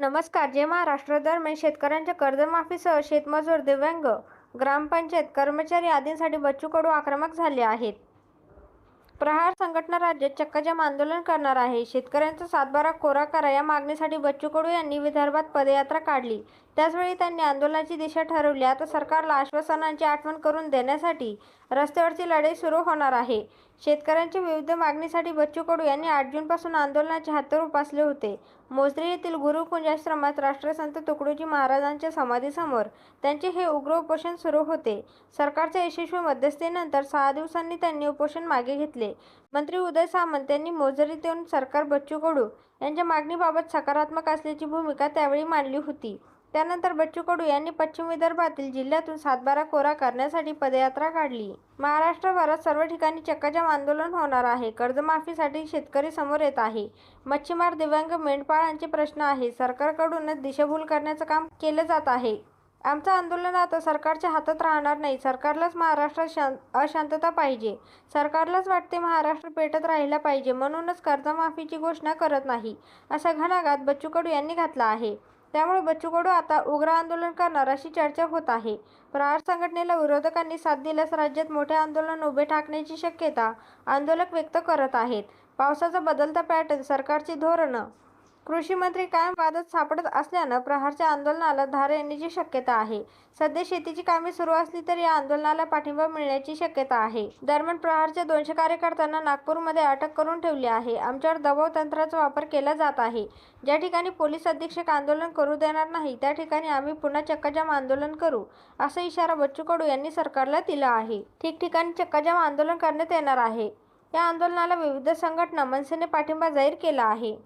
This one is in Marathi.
नमस्कार जय महाराष्ट्र दरम्यान शेतकऱ्यांच्या कर्जमाफीसह शेतमजूर दिव्यांग ग्रामपंचायत कर्मचारी आदींसाठी बच्चू कडू आक्रमक झाले आहेत. प्रहार संघटना राज्यात चक्काजाम आंदोलन करणार आहे. शेतकऱ्यांचा सातबारा कोरा करा या मागणीसाठी बच्चू कडू यांनी विदर्भात पदयात्रा काढली. त्याचवेळी त्यांनी आंदोलनाची दिशा ठरवली. आता सरकारला आश्वासनांची आठवण करून देण्यासाठी रस्त्यावरची लढाई सुरू होणार आहे. शेतकऱ्यांच्या विविध मागणीसाठी बच्चू कडू यांनी आठ जूनपासून आंदोलनाचे हातर उपासले होते. मोजरी येथील गुरुकुंज आश्रमात राष्ट्रसंत तुकडोजी महाराजांच्या समाधीसमोर त्यांचे हे उग्र उपोषण सुरू होते. सरकारच्या यशस्वी मध्यस्थीनंतर सहा दिवसांनी त्यांनी उपोषण मागे घेतले. मंत्री उदय सामंत यांनी मोजरीत येऊन सरकार बच्चू कडू यांच्या मागणीबाबत सकारात्मक असल्याची भूमिका त्यावेळी मांडली होती. त्यानंतर बच्चू कडू यांनी पश्चिम विदर्भातील जिल्ह्यातून सातबारा कोरा करण्यासाठी पदयात्रा काढली. महाराष्ट्रभरात सर्व ठिकाणी चक्काजाम आंदोलन होणार आहे. कर्जमाफीसाठी शेतकरी समोर येत आहे. मच्छीमार दिव्यांग मेंढपाळांचे प्रश्न आहे. सरकारकडूनच दिशाभूल करण्याचं काम केलं जात आहे. आमचं आंदोलन आता सरकारच्या हातात राहणार नाही. सरकारलाच महाराष्ट्रात शां अशांतता पाहिजे. सरकारलाच वाटते महाराष्ट्र पेटत राहिला पाहिजे. म्हणूनच कर्जमाफीची घोषणा करत नाही असा घणाघात बच्चू कडू यांनी घातला आहे. त्यामुळे बच्चू कडू आता उग्र आंदोलन करणार अशी चर्चा होत आहे. प्रहार संघटनेला विरोधकांनी साथ दिल्यास राज्यात मोठे आंदोलन उभे ठाकण्याची शक्यता आंदोलक व्यक्त करत आहेत. पावसाचा बदलता पॅटर्न सरकारची धोरणं कृषी मंत्री कायम वादात सापडत असल्यानं प्रहारच्या आंदोलनाला धार येण्याची शक्यता आहे. सध्या शेतीची कामे सुरू असली तरी या आंदोलनाला पाठिंबा मिळण्याची शक्यता आहे. दरम्यान प्रहारच्या दोनशे कार्यकर्त्यांना नागपूरमध्ये अटक करून ठेवली आहे. आमच्यावर दबाव तंत्राचा वापर केला जात आहे. ज्या ठिकाणी पोलीस अधीक्षक आंदोलन करू देणार नाही त्या ठिकाणी आम्ही पुन्हा चक्काजाम आंदोलन करू असा इशारा बच्चू कडू यांनी सरकारला दिला आहे. ठिकठिकाणी चक्काजाम आंदोलन करण्यात येणार आहे. या आंदोलनाला विविध संघटना मनसेने पाठिंबा जाहीर केला आहे.